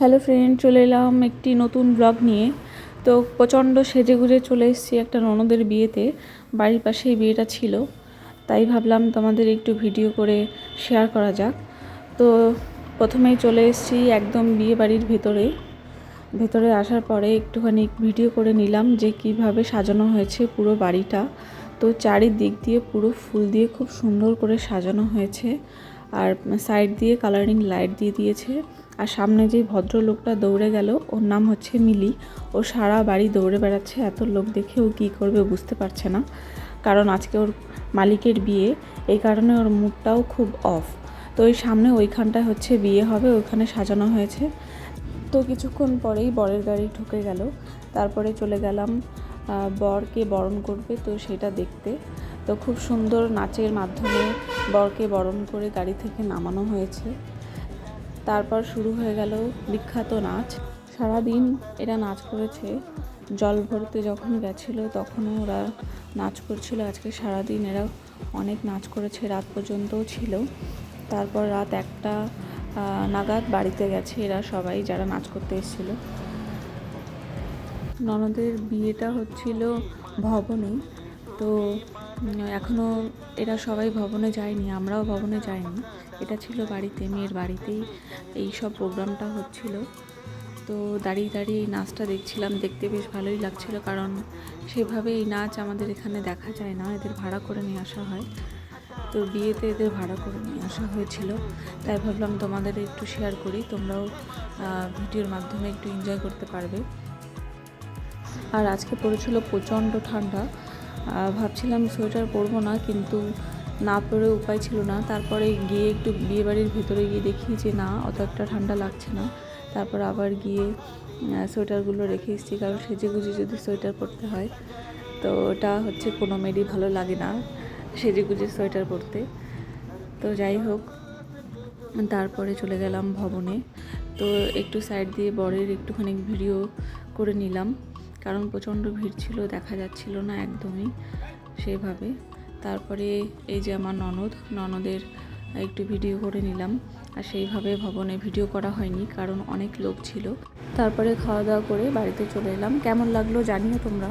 Hello friend চলে এলাম একটি নতুন ব্লগ নিয়ে। তো প্রচণ্ড সেজে গুজে চলে এসেছি একটা ননদের বিয়েতে। বাড়ির পাশেই বিয়েটা ছিল। তাই ভাবলাম তোমাদের একটু ভিডিও করে শেয়ার করা যাক। তো প্রথমেই চলে এসেছি একদম বিয়ে বাড়ির ভেতরে। ভেতরে আসার পরে একটুখানি ভিডিও করে নিলাম যে কীভাবে সাজানো হয়েছে পুরো বাড়িটা। তো চারিদিক দিয়ে পুরো ফুল দিয়ে খুব সুন্দর করে সাজানো হয়েছে। আর সাইড দিয়ে কালারিং লাইট দিয়ে দিয়েছে। আর সামনে যে ভদ্রলোকটা দৌড়ে গেল, ওর নাম হচ্ছে মিলি। ও সারা বাড়ি দৌড়ে বেড়াচ্ছে, এত লোক দেখে ও কী করবে বুঝতে পারছে না। কারণ আজকে ওর মালিকের বিয়ে, এই কারণে ওর মুডটাও খুব অফ। তো ওই সামনে ওইখানটায় হচ্ছে বিয়ে হবে, ওইখানে সাজানো হয়েছে। তো কিছুক্ষণ পরেই বরের গাড়ি ঢুকে গেল। তারপরে চলে গেলাম বরকে বরণ করবে তো সেটা দেখতে। তো খুব সুন্দর নাচের মাধ্যমে বরকে বরণ করে গাড়ি থেকে নামানো হয়েছে। তারপর শুরু হয়ে গেল বিখ্যাত নাচ। সারাদিন এরা নাচ করেছে। জল ভরতে যখন গেছিল তখনও ওরা নাচ করছিল। আজকে সারাদিন এরা অনেক নাচ করেছে, রাত পর্যন্তও ছিল। তারপর রাত একটা নাগাদ বাড়িতে গেছে এরা সবাই যারা নাচ করতে এসেছিল। ননদের বিয়েটা হচ্ছিল ভবনে। তো এখনও এরা সবাই ভবনে যায়নি, আমরাও ভবনে যাইনি। এটা ছিল বাড়িতে, মেয়ের বাড়িতেই এই সব প্রোগ্রামটা হচ্ছিল। তো দাঁড়িয়ে দাঁড়িয়ে এই নাচটা দেখছিলাম, দেখতে বেশ ভালোই লাগছিল কারণ সেভাবে এই নাচ আমাদের এখানে দেখা যায় না, এদের ভাড়া করে নিয়ে আসা হয়। তো বিয়েতে এদের ভাড়া করে নিয়ে আসা হয়েছিল, তাই ভাবলাম তোমাদের একটু শেয়ার করি, তোমরাও ভিডিওর মাধ্যমে একটু এনজয় করতে পারবে। আর আজকে পড়েছিল প্রচণ্ড ঠান্ডা ভাবছিলাম সোয়েটার পরবো না, কিন্তু না পরে উপায় ছিল না। তারপরে গিয়ে একটু বিয়ে বাড়ির ভেতরে গিয়ে দেখি যে না, অত একটা ঠান্ডা লাগছে না। তারপর আবার গিয়ে সোয়েটারগুলো রেখে এসেছি, কারণ সেজে গুজে যদি সোয়েটার পরতে হয়, তো ওটা হচ্ছে কোনো মেয়েরই ভালো লাগে না, সেজে গুজে সোয়েটার পরতে। তো যাই হোক, তারপরে চলে গেলাম ভবনে। তো একটু সাইড দিয়ে বরের একটুখানি ভিডিও করে নিলাম। কারণ প্রচণ্ড ভিড় ছিল, দেখা যাচ্ছিল না একদমই সেভাবে। তারপরে এই যে আমার ননদ, ননদের একটু ভিডিও করে নিলাম। আর সেইভাবে ভবনে ভিডিও করা হয়নি, কারণ অনেক লোক ছিল। তারপরে খাওয়া দাওয়া করে বাড়িতে চলে এলাম। কেমন লাগল জানিও তোমরা।